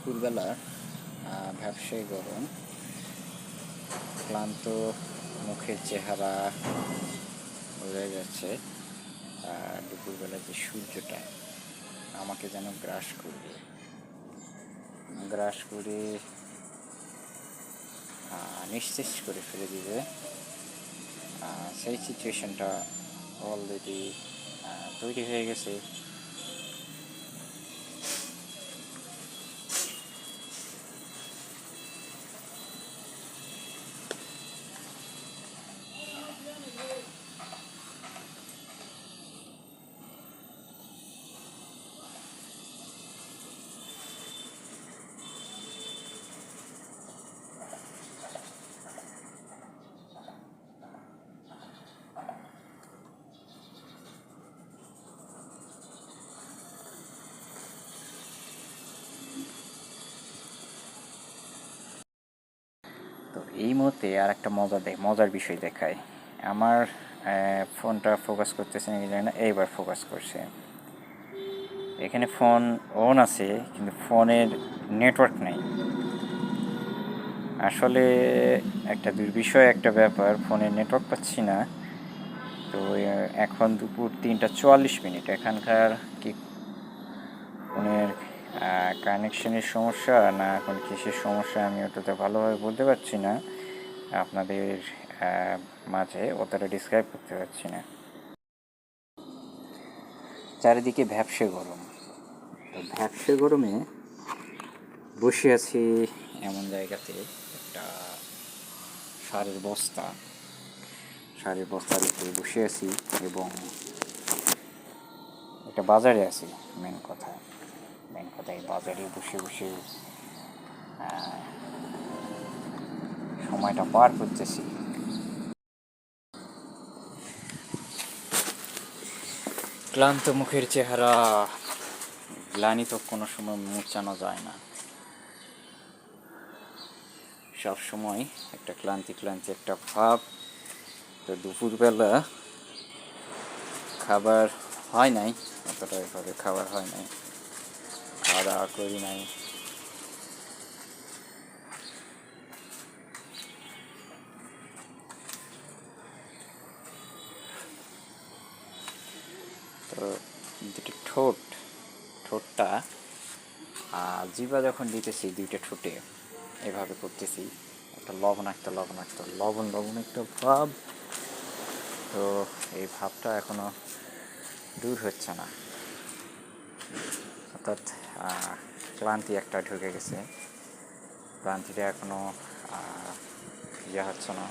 দুপুরবেলা আহ, ব্যবসায়ী গরম ক্লান্ত মুখের চেহারা বোঝা যাচ্ছে আর দুপুরবেলা যে সূর্যটা আমাকে যেন গ্রাস করবে। গ্রাস করে নিঃশেষ করে ফেলে দিবে। সেই সিচুয়েশনটা অলরেডি তৈরি হয়ে গেছে। এই মুহূর্তে আর একটা মজা দেয় মজার বিষয় দেখায় আমার ফোনটা ফোকাস করতেছে নাকি জানি না, এইবার ফোকাস করছে। এখানে ফোন অন আছে, কিন্তু ফোনের নেটওয়ার্ক নেই। আসলে একটা দুর্বিষয় একটা ব্যাপার ফোনের নেটওয়ার্ক পাচ্ছি না। তো এখন দুপুর তিনটা চুয়াল্লিশ মিনিট। এখানকার কি কানেকশনের সমস্যা না এখন কিসের সমস্যা আমি ওটাতে ভালোভাবে বলতে পারছি না। আপনাদের মাঝে অতটা ডিসক্রাইব করতে পারছি না। চারিদিকে ভ্যাপসে গরম। তো ভ্যাপসে গরমে বসে আছি এমন জায়গাতে একটা সারের বস্তা। সারের বস্তার উপরে বসে আছি এবং একটা বাজারে আছি মেন কথা। মেন কথা এই বাজারে বসে বসে সময়টা পার করতেছি। ক্লান্ত মুখের চেহারা গ্লানি তো কোনো সময় মুছানো যায় না। সব সময় একটা ক্লান্তি ক্লান্তি একটা ভাব, তো দুপুরবেলা খাবার হয় নাই, অতটা এভাবে খাবার হয় নাই। খাওয়া দাওয়া করি নাই তো দুটো ঠোঁট, ঠোঁটটা জিবা যখন দিতেছি দুইটা ঠোঁটে, এভাবে করতেছি। একটা লবণাক্ত লবণাক্ত লবণ লবণাক্ত ভাব। তো এই ভাবটা এখনও দূর হচ্ছে না। অর্থাৎ ক্লান্তি একটা ঢুকে গেছে। ক্লান্তিটা এখনও ইয়ে হচ্ছে না।